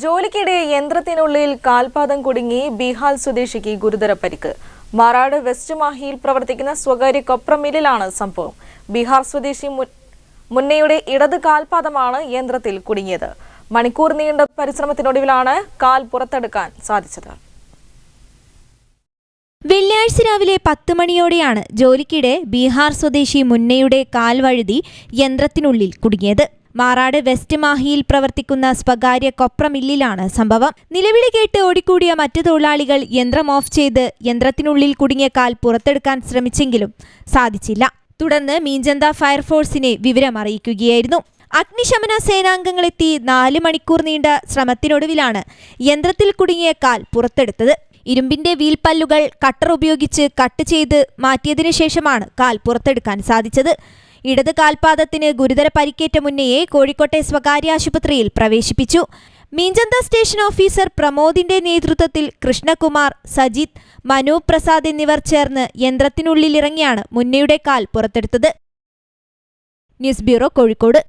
ജോലിക്കിടെ യന്ത്രത്തിനുള്ളിൽ കാൽപാദം കുടുങ്ങി ബീഹാർ സ്വദേശിക്ക് ഗുരുതര പരിക്ക്. മാറാട് വെസ്റ്റ് മാഹിയിൽ പ്രവർത്തിക്കുന്ന സ്വകാര്യ കൊപ്ര മില്ലിലാണ് സംഭവം. ബീഹാർ സ്വദേശി മുന്നയുടെ ഇടത് കാൽപാദമാണ് യന്ത്രത്തിൽ കുടുങ്ങിയത്. മണിക്കൂർ നീണ്ട പരിശ്രമത്തിനൊടുവിലാണ് കാൽ പുറത്തെടുക്കാൻ സാധിച്ചത്. വെള്ളിയാഴ്ച രാവിലെ പത്ത് മണിയോടെയാണ് ജോലിക്കിടെ ബീഹാർ സ്വദേശി മുന്നയുടെ കാൽ വഴുതി യന്ത്രത്തിനുള്ളിൽ കുടുങ്ങിയത്. മാറാട് വെസ്റ്റ് മാഹിയിൽ പ്രവർത്തിക്കുന്ന സ്വകാര്യ കൊപ്ര മില്ലിലാണ് സംഭവം. നിലവിളി കേട്ട് ഓടിക്കൂടിയ മറ്റു തൊഴിലാളികൾ യന്ത്രം ഓഫ് ചെയ്ത് യന്ത്രത്തിനുള്ളിൽ കുടുങ്ങിയ കാൽ പുറത്തെടുക്കാൻ ശ്രമിച്ചെങ്കിലും സാധിച്ചില്ല. തുടർന്ന് മീഞ്ചന്ത ഫയർഫോഴ്സിനെ വിവരം അറിയിക്കുകയായിരുന്നു. അഗ്നിശമന സേനാംഗങ്ങളെത്തി നാല് മണിക്കൂർ നീണ്ട ശ്രമത്തിനൊടുവിലാണ് യന്ത്രത്തിൽ കുടുങ്ങിയ കാൽ പുറത്തെടുത്തത്. ഇരുമ്പിന്റെ വീൽപ്പല്ലുകൾ കട്ടർ ഉപയോഗിച്ച് കട്ട് ചെയ്ത് മാറ്റിയതിനു ശേഷമാണ് കാൽ പുറത്തെടുക്കാൻ സാധിച്ചത്. ഇടത് കാൽപാദത്തിന് ഗുരുതര പരിക്കേറ്റ മുന്നയെ കോഴിക്കോട്ടെ സ്വകാര്യ ആശുപത്രിയിൽ പ്രവേശിപ്പിച്ചു. മീഞ്ചന്ത സ്റ്റേഷൻ ഓഫീസർ പ്രമോദിന്റെ നേതൃത്വത്തിൽ കൃഷ്ണകുമാർ സജിത് മനു പ്രസാദ് എന്നിവർ ചേർന്ന് യന്ത്രത്തിനുള്ളിലിറങ്ങിയാണ് മുന്നയുടെ കാൽ പുറത്തെടുത്തത്. News bureau Kozhikode.